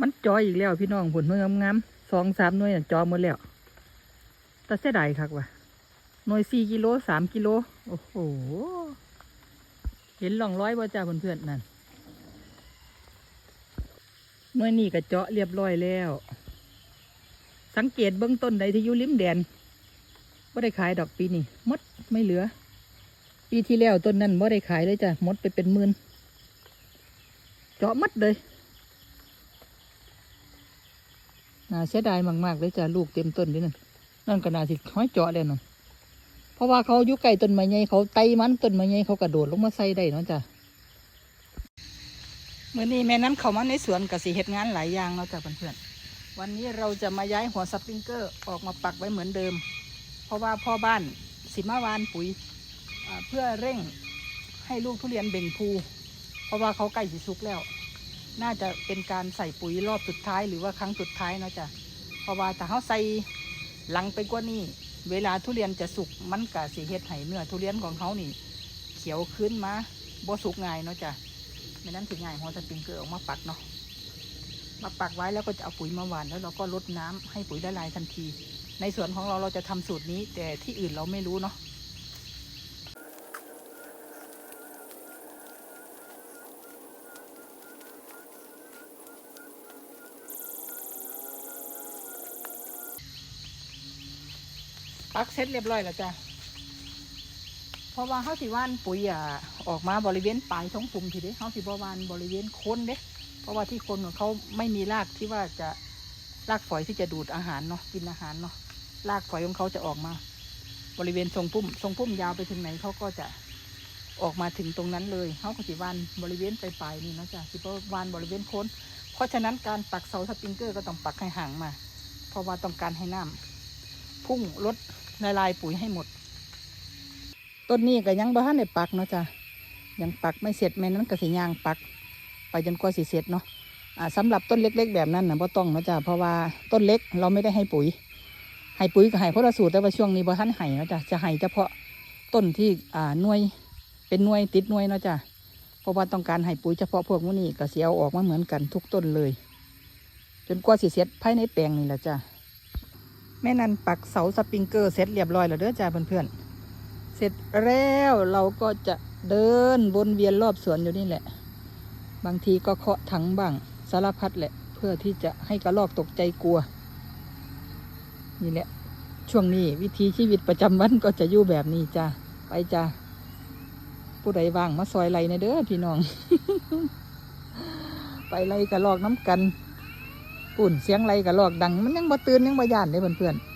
มันจอยอีกแล้วพี่น้องผลเมื่องามๆสองสามหน่วยน่ะจอหมดแล้วแต่เสียดายคักว่ะหน่วยสี่กิโลสามกิโลโอ้โหเห็นร่องร้อยบ่จ้าเพื่อนๆนั่นหน่วยนี้ก็เจาะเรียบร้อยแล้ว สังเกตเบื้องต้นใดที่อยู่ริมแดนบ่ได้ขายดอกปีนี้มดไม่เหลือ ปีที่แล้วต้นนั้นบ่ได้ขายเลยจ้ะมดไปเป็นหมื่นเจาะมัดเลย น่าเสียดายมากๆเลยจ้ะลูกเต็มต้นด้วยนั่นนั่นก็น่าสิห้อยเจาะเลยนั่นเพราะว่าเขาอยู่ใกล้ต้นไม้ใหญ่เขาไต่มันต้นไม้ใหญ่เขากระโดดลงมาใส่ได้เนาะจ้ะเมื่อนี้แม่นั้นเขามาในสวนกับสิเฮ็ดงานหลายอย่างเนาะจ้ะเพื่อนๆวันนี้เราจะมาย้ายหัวสปริงเกอร์ออกมาปักไว้เหมือนเดิม เพราะว่าพ่อบ้านสิมาวานปุ๋ยเพื่อเร่งให้ลูกทุเรียนเบ่งภู เพราะว่าเขาใกล้สิสุกแล้ว น่าจะเป็นการใส่ปุ๋ยรอบสุดท้ายหรือว่าครั้งสุดท้ายเนาะจ้ะเพราะว่าถ้าเขาใส่หลังไปกว่านี้เวลาทุเรียนจะสุกมันกะสีเฮ็ดให้เนื้อทุเรียนของเขานี่ เขียวขึ้นมาบ่สุกง่ายเนาะจ้ะไม่นั้นถึงง่ายหัวสปริงเกอร์ออกมาปักเนาะมาปักไว้แล้วก็จะเอาปุ๋ยมาหว่านแล้วเราก็ลดน้ำให้ปุ๋ยละลายทันที ในส่วนของเราเราจะทำสูตรนี้ แต่ที่อื่นเราไม่รู้เนาะ ปักเสร็จเรียบร้อยแล้วจ้ะเพราะว่าเขาสิว่านปุ๋ยอะออกมาบริเวณปลายท้องปุ่มทีเด้เขาสิบวานบริเวณโคนเด้เพราะว่าที่โคนของเขาไม่มีรากที่ว่าจะรากฝอยที่จะดูดอาหารเนาะกินอาหารเนาะรากฝอยของเขาจะออกมา บริเวณทรงพุ่ม ทรงพุ่มยาวไปถึงไหนเขาก็จะออกมาถึงตรงนั้นเลยเขาก็สิวานบริเวณปลายๆนี่เนาะจ้ะสิบวานบริเวณโคนเพราะฉะนั้นการปักเสาสปริงเกอร์ก็ต้องปักให้ห่างมา เพราะว่าต้องการให้น้ำพุ่งลด ละลายปุ๋ยให้หมด ต้นนี้ก็ยังบ่ทันได้ปักเนาะจ้ะยังปักไม่เสร็จแม่นั้นก็สิย่างปัก ไปจนกว่าสิเสร็จเนาะอ่าสำหรับต้นเล็ก ๆ แบบนั้นนะบ่ต้องเนาะจ้ะเพราะว่าต้นเล็กเราไม่ได้ให้ปุ๋ย ให้ปุ๋ยก็ให้เพราะละสูตรแต่ว่าช่วงนี้บ่ทันให้เนาะจ้ะจะให้เฉพาะต้นที่อ่าหน่วยเป็นหน่วยติดหน่วยเนาะจ้ะเพราะว่าต้องการให้ปุ๋ยเฉพาะพวกนี้ก็เสียเอาออกมาเหมือนกันทุกต้นเลย จนกว่าสิเสร็จภายในแปลงนี่แหละจ้ะ แม่นันปักเสาสปริงเกอร์เสร็จเรียบร้อยแล้วเด้อจ้าเพื่อนๆ เสร็จแล้วเราก็จะเดินวนเวียนรอบสวนอยู่นี่แหละ บางทีก็เคาะถังบ้างสารพัดแหละ เพื่อที่จะให้กระรอกตกใจกลัว นี่แหละ ช่วงนี้วิธีชีวิตประจำวันก็จะอยู่แบบนี้จ้าไปจ้าผู้ใดว่างมาซอยไรในเด้อพี่น้อง ไปไล่กระรอกน้ำกัน ปุ่นเสียงไรกระลอกดัง มันยังบ่ตื่นยังบ่ย่านเลยเพื่อนๆ